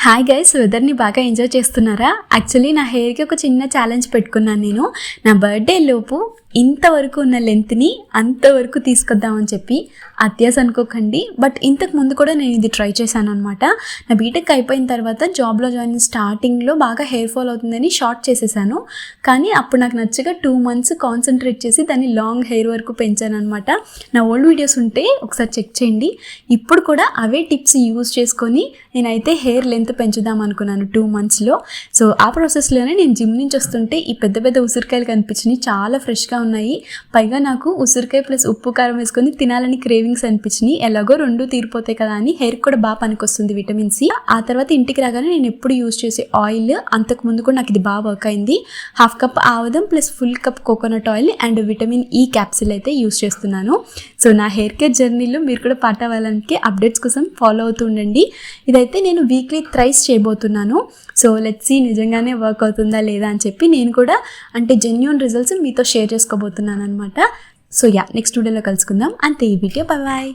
Hi guys వెదర్ని బాగా enjoy చేస్తున్నారా? Actually నా హెయిర్కి ఒక చిన్న ఛాలెంజ్ పెట్టుకున్నాను నేను. నా బర్త్డే లోపు ఇంతవరకు ఉన్న లెంత్ని అంతవరకు తీసుకొద్దామని చెప్పి అత్యాస అనుకోకండి. బట్ ఇంతకు ముందు కూడా నేను ఇది ట్రై చేశాను అనమాట నా బీటెక్ అయిపోయిన తర్వాత జాబ్లో జాయిన్ స్టార్టింగ్లో బాగా హెయిర్ ఫాల్ అవుతుందని షార్ట్ చేసేసాను. కానీ అప్పుడు నాకు నచ్చగా టూ మంత్స్ కాన్సన్ట్రేట్ చేసి దాన్ని లాంగ్ హెయిర్ వరకు పెంచాను అనమాట నా ఓల్డ్ వీడియోస్ ఉంటే ఒకసారి చెక్ చేయండి. ఇప్పుడు కూడా అవే టిప్స్ యూజ్ చేసుకొని నేనైతే హెయిర్ లెంత్ పెంచుదాం అనుకున్నాను టూ మంత్స్లో సో ఆ ప్రాసెస్లోనే నేను జిమ్ నుంచి వస్తుంటే ఈ పెద్ద పెద్ద ఉసిరికాయలు కనిపించినాయి చాలా ఫ్రెష్గా ఉన్నాయి. పైగా నాకు ఉసిరికాయ ప్లస్ ఉప్పు కారం వేసుకొని తినాలని క్రేవింగ్స్ అనిపించినాయి. ఎలాగో రెండు తీరిపోతాయి కదా అని హెయిర్ కూడా బాగా పనికొస్తుంది విటమిన్ సి. ఆ తర్వాత ఇంటికి రాగానే నేను ఎప్పుడు యూజ్ చేసే ఆయిల్ అంతకు ముందు కూడా నాకు ఇది బాగా వర్క్ అయింది. హాఫ్ కప్ ఆవదం plus full cup coconut oil and vitamin E capsule అయితే యూజ్ చేస్తున్నాను. సో నా హెయిర్ కేర్ జర్నీలో మీరు కూడా పాట అవ్వాలంటే అప్డేట్స్ కోసం ఫాలో అవుతూ ఉండండి. ఇదైతే నేను వీక్లీ థ్రైస్ చేయబోతున్నాను. సో లెట్స్ నిజంగానే వర్క్ అవుతుందా లేదా అని చెప్పి నేను కూడా అంటే జెన్యున్ రిజల్ట్స్ మీతో షేర్ చేసుకోబోతున్నాను అనమాట సో యా నెక్స్ట్ వీడియోలో కలుసుకుందాం. అంతే ఈ వీడియో బాయ్